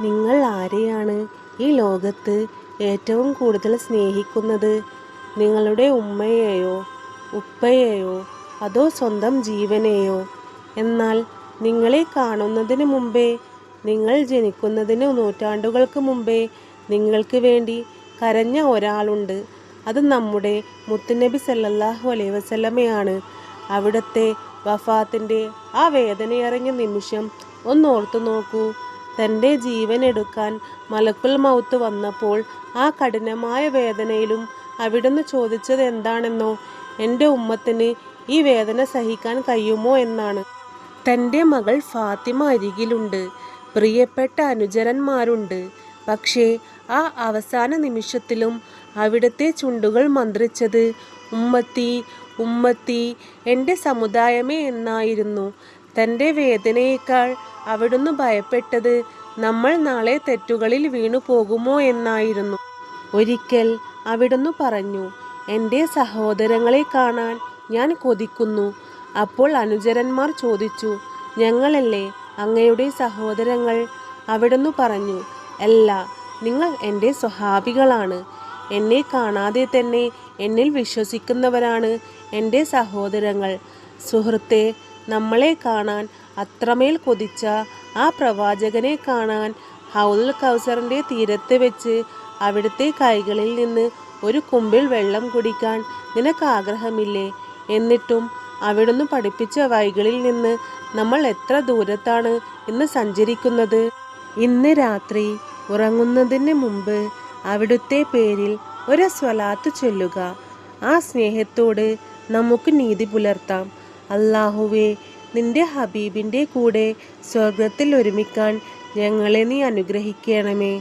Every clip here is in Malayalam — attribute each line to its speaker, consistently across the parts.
Speaker 1: നിങ്ങൾ ആരെയാണ് ഈ ലോകത്ത് ഏറ്റവും കൂടുതൽ സ്നേഹിക്കുന്നത്? നിങ്ങളുടെ ഉമ്മയെയോ ഉപ്പയെയോ അതോ സ്വന്തം ജീവനെയോ? എന്നാൽ നിങ്ങളെ കാണുന്നതിന് മുമ്പേ നിങ്ങൾ ജനിക്കുന്നതിന് നൂറ്റാണ്ടുകൾക്ക് മുമ്പേ നിങ്ങൾക്ക് വേണ്ടി കരഞ്ഞ ഒരാളുണ്ട്. അത് നമ്മുടെ മുത്തുനബി സല്ലല്ലാഹു അലൈ വസല്ലമയാണ്. അവിടുത്തെ വഫാത്തിന്റെ ആ വേദനയറിഞ്ഞ നിമിഷം ഒന്ന് ഓർത്തു നോക്കൂ. തന്റെ ജീവൻ എടുക്കാൻ മലക്കുൽ മൗത്ത് വന്നപ്പോൾ ആ കഠിനമായ വേദനയിലും അവിടുന്ന് ചോദിച്ചത് എന്താണെന്നോ എന്റെ ഉമ്മത്തിന് ഈ വേദന സഹിക്കാൻ കഴിയുമോ എന്നാണ്. തന്റെ മകൾ ഫാത്തിമ അരികിലുണ്ട്. പ്രിയപ്പെട്ട അനുചരന്മാരുണ്ട് പക്ഷേ ആ അവസാന നിമിഷത്തിലും അവിടുത്തെ ചുണ്ടുകൾ മന്ത്രിച്ചത് ഉമ്മത്തി ഉമ്മത്തി എന്റെ സമുദായമേ എന്നായിരുന്നു. തന്റെ വേദനയേക്കാൾ അവിടുന്ന് ഭയപ്പെട്ടത് നമ്മൾ നാളെ തെറ്റുകളിൽ വീണു പോകുമോ എന്നായിരുന്നു. ഒരിക്കൽ അവിടുന്ന് പറഞ്ഞു എന്റെ സഹോദരങ്ങളെ കാണാൻ ഞാൻ കൊതിക്കുന്നു. അപ്പോൾ അനുചരന്മാർ ചോദിച്ചു ഞങ്ങളല്ലേ അങ്ങയുടെ സഹോദരങ്ങൾ? അവിടുന്ന് പറഞ്ഞു അല്ല നിങ്ങൾ എന്റെ സ്വഹാബികളാണ്. എന്നെ കാണാതെ തന്നെ എന്നിൽ വിശ്വസിക്കുന്നവരാണ് എന്റെ സഹോദരങ്ങൾ. സുഹൃത്തെ നമ്മളെ കാണാൻ അത്രമേൽ കൊതിച്ച ആ പ്രവാചകനെ കാണാൻ ഹൗലുൽ കൗസറിന്റെ തീരത്ത് വെച്ച് അവിടുത്തെ കൈകളിൽ നിന്ന് ഒരു കുമ്പിൽ വെള്ളം കുടിക്കാൻ നിനക്ക് ആഗ്രഹമില്ലേ എന്നിട്ടും അവിടുന്ന് പഠിപ്പിച്ച വൈകളിൽ നിന്ന് നമ്മൾ എത്ര ദൂരത്താണ് ഇന്ന് സഞ്ചരിക്കുന്നത്? ഇന്ന് രാത്രി ഉറങ്ങുന്നതിന് മുമ്പ് അവിടുത്തെ പേരിൽ ഒരു സ്വലാത്ത് ചൊല്ലുക. ആ സ്നേഹത്തോട് നമുക്ക് നീതി പുലർത്താം. അള്ളാഹുവേ നിന്റെ ഹബീബിന്റെ കൂടെ സ്വർഗത്തിൽ ഒരുമിക്കാൻ ഞങ്ങളെ നീ അനുഗ്രഹിക്കണമേ.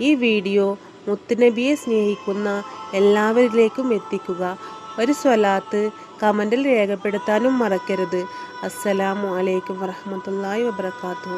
Speaker 1: ഈ വീഡിയോ മുത്തുനബിയെ സ്നേഹിക്കുന്ന എല്ലാവരിലേക്കും എത്തിക്കുക. ഒരു സ്വലാത്ത് കമന്റിൽ രേഖപ്പെടുത്താനും മറക്കരുത്. അസ്സലാമു അലൈക്കും വറഹമത്തല്ലാ വബർക്കാത്തു